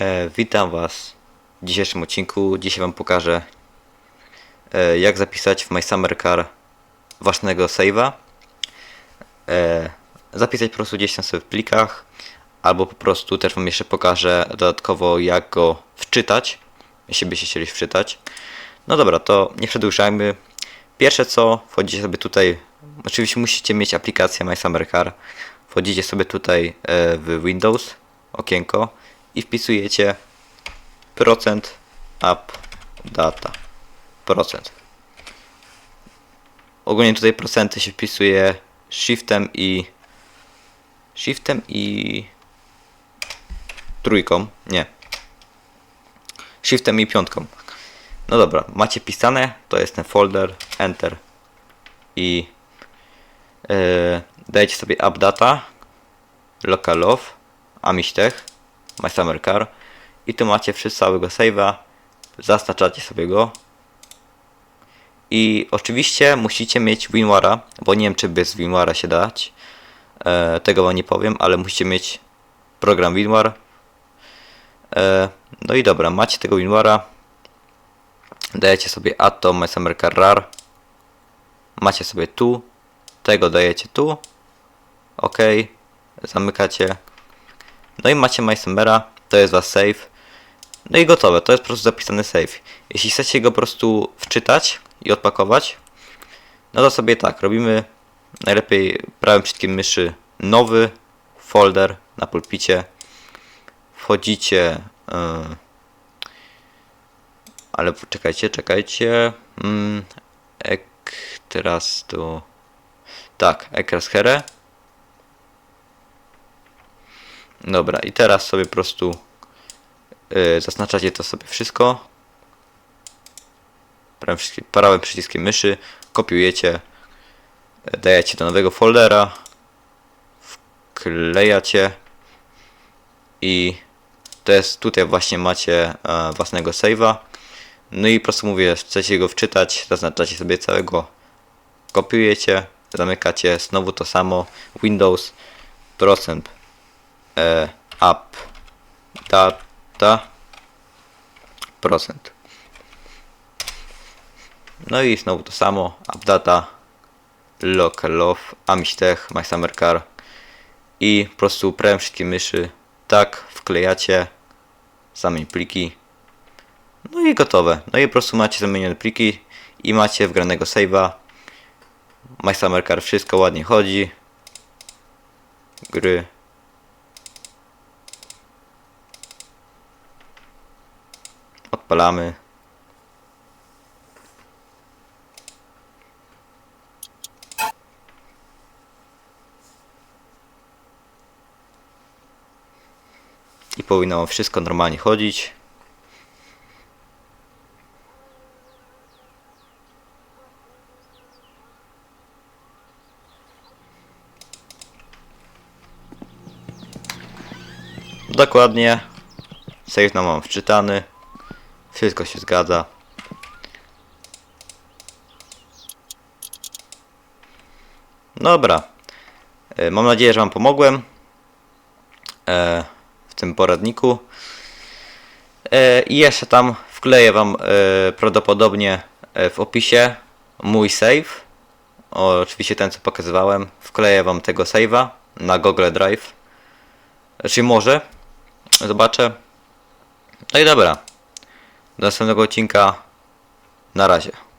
E, witam Was w dzisiejszym odcinku. Dzisiaj Wam pokażę e, jak zapisać w My Summer Car własnego save'a. E, zapisać po prostu gdzieś tam sobie w plikach, albo po prostu też Wam jeszcze pokażę dodatkowo jak go wczytać, jeśli byście chcieli wczytać. No dobra, to nie przedłużajmy. Pierwsze co, wchodzicie sobie tutaj, oczywiście musicie mieć aplikację My Summer Car. Wchodzicie sobie tutaj e, w Windows, okienko i wpisujecie procent up data. Procent. Ogólnie tutaj procenty się wpisuje shiftem i shiftem i trójką, nie. Shiftem i piątką. No dobra, macie pisane, to jest ten folder, enter i yy, dajecie sobie updata, localof, amištech, my summer car. I tu macie wszyscy całego save'a, zaznaczacie sobie go. I oczywiście musicie mieć WinRara, bo nie wiem czy bez WinRara się dać, e, tego wam nie powiem, ale musicie mieć program WinRAR. E, no i dobra, macie tego WinRara, dajecie sobie atom my summer car rar, macie sobie tu, tego dajecie tu, ok, zamykacie, no i macie MySummera, to jest was save. No i gotowe, to jest po prostu zapisany save. Jeśli chcecie go po prostu wczytać i odpakować, no to sobie tak, robimy najlepiej prawym przyciskiem myszy nowy folder na pulpicie. Wchodzicie, yy, ale czekajcie, czekajcie. Mm, ek, teraz tu, tak, ekras here. Dobra, i teraz sobie po prostu yy, zaznaczacie to sobie wszystko. Prawym, przyciskiem- myszy, kopiujecie, dajecie do nowego foldera, wklejacie i to jest tutaj właśnie macie e, własnego save'a. No i po prostu mówię, chcecie go wczytać, zaznaczacie sobie całego, kopiujecie, zamykacie, znowu to samo, Windows, procent, e, up. Data procent. No i znowu to samo, updata. Localof amištech my summer car. I po prostu prawym przyciskiem myszy. Tak wklejacie. Same pliki. No i gotowe. No i po prostu macie zamienione pliki i macie wgranego save'a. My Summer Car wszystko ładnie chodzi. Gry Odpalamy. I powinno wszystko normalnie chodzić. Dokładnie. Save nam mam wczytany. Wszystko się zgadza. Dobra. E, Mam nadzieję, że Wam pomogłem e, w tym poradniku. E, I jeszcze tam wkleję Wam prawdopodobnie w opisie mój save. Oczywiście ten, co pokazywałem. Wkleję Wam tego save'a na Google Drive. Czyli może. Zobaczę. No i dobra. Do następnego odcinka. Na razie.